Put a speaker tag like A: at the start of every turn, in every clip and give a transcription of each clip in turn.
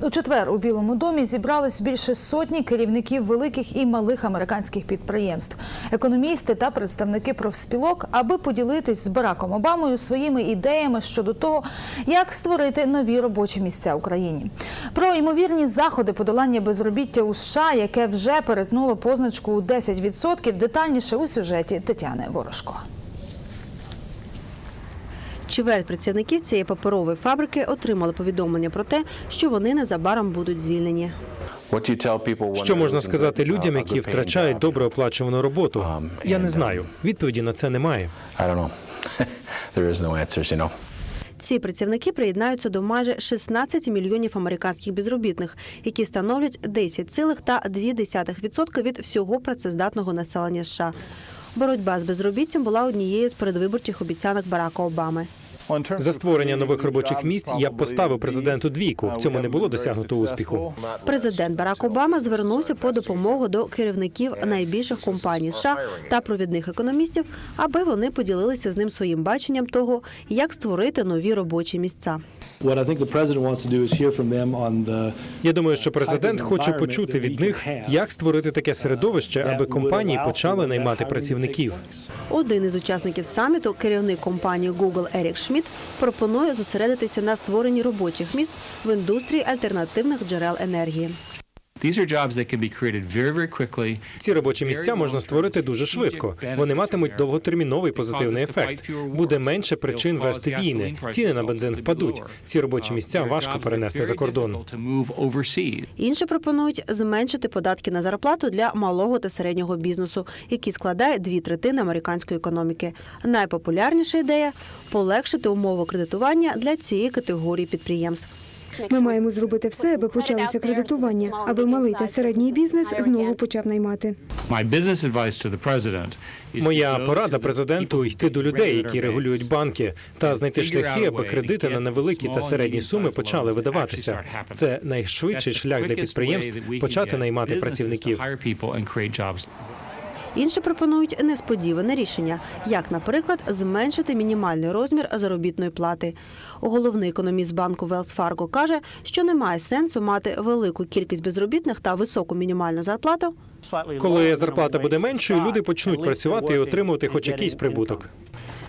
A: У четвер у Білому домі зібрались більше сотні керівників великих і малих американських підприємств, економісти та представники профспілок, аби поділитись з Бараком Обамою своїми ідеями щодо того, як створити нові робочі місця Україні. Про ймовірні заходи подолання безробіття у США, яке вже перетнуло позначку у 10%, детальніше у сюжеті Тетяни Ворожко.
B: Чверть працівників цієї паперової фабрики отримали повідомлення про те, що вони незабаром будуть звільнені.
C: Що можна сказати людям, які втрачають добре оплачувану роботу? Я не знаю. Відповіді на це немає.
B: Ці працівники приєднаються до майже 16 мільйонів американських безробітних, які становлять 10,2% від всього працездатного населення США. Боротьба з безробіттям була однією з передвиборчих обіцянок Барака Обами.
C: За створення нових робочих місць я б поставив президенту двійку. В цьому не було досягнуто успіху.
B: Президент Барак Обама звернувся по допомогу до керівників найбільших компаній США та провідних економістів, аби вони поділилися з ним своїм баченням того, як створити нові робочі місця.
C: Я думаю, що президент хоче почути від них, як створити таке середовище, аби компанії почали наймати працівників.
B: Один із учасників саміту, керівник компанії Google Ерік Шмідт, пропонує зосередитися на створенні робочих місць в індустрії альтернативних джерел енергії.
D: These are jobs that can be created very, very quickly.
C: Ці робочі місця можна створити дуже швидко. Вони матимуть довготерміновий позитивний ефект. Буде менше причин вести війни. Ціни на бензин впадуть. Ці робочі місця важко перенести за кордон.
D: To move overseas.
B: Інші пропонують зменшити податки на зарплату для малого та середнього бізнесу, який складає дві третини американської економіки. Найпопулярніша ідея полегшити умови кредитування для цієї категорії підприємств.
E: Ми маємо зробити все, аби почалося кредитування, аби малий та середній бізнес знову почав наймати.
D: My business advice to the president is
C: Моя порада президенту йти до людей, які регулюють банки, та знайти шляхи, аби кредити на невеликі та середні суми почали видаватися. Це найшвидший шлях для підприємств почати наймати працівників.
B: Інші пропонують несподіване рішення, як, наприклад, зменшити мінімальний розмір заробітної плати. Головний економіст банку Wells Fargo каже, що немає сенсу мати велику кількість безробітних та високу мінімальну зарплату.
C: Коли зарплата буде меншою, люди почнуть працювати і отримувати хоч якийсь прибуток.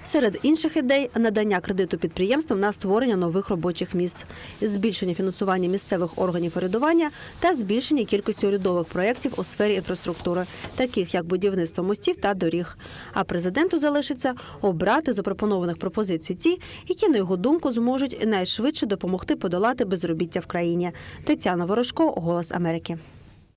B: Серед інших ідей надання кредиту підприємствам на створення нових робочих місць, збільшення фінансування місцевих органів урядування та збільшення кількості урядових проєктів у сфері інфраструктури, таких як будівництво мостів та доріг. А президенту залишиться обрати запропонованих пропозицій ті, які на його думку зможуть найшвидше допомогти подолати безробіття в країні. Тетяна Ворожко, Голос Америки.